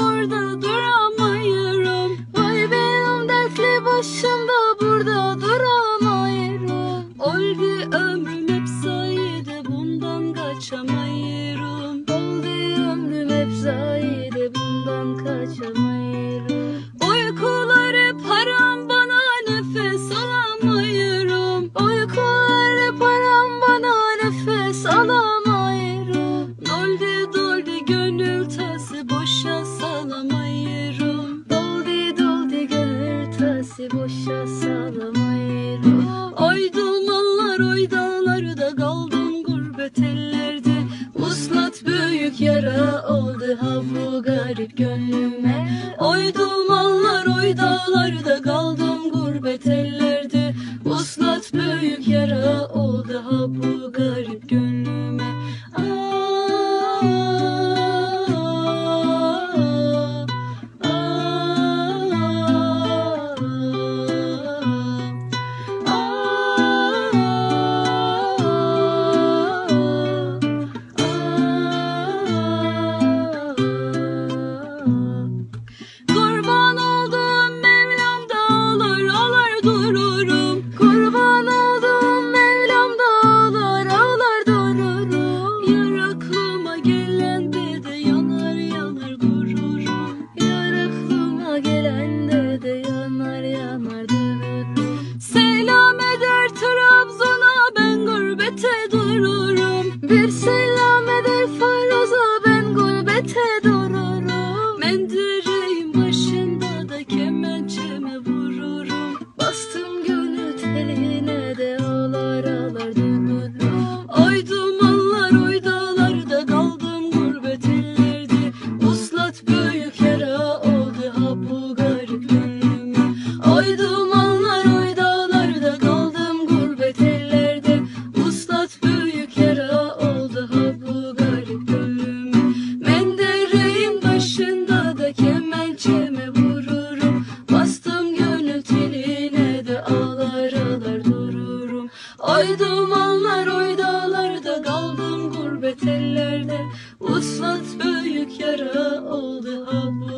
burada duramıyorum Vay benim dertli başım da burada duramıyorum Oldu ömrüm hep sayede bundan kaçamıyorum Oldu ömrüm hep sayede bundan kaçamıyorum Uykular hep haram bana nefes alamıyorum tası boşa salamıyorum Oy dumanlar oy dağlarda kaldım gurbet ellerde. Uslat büyük yara oldu ha bu garip gönlüme. Oy dumanlar Hep selam kemençeme vururum. Bastım gönül teline de ağlar ağlar dururum. Oy dumanlar oy dağlarda kaldım gurbet ellerde. Uslat büyük yara oldu ha bu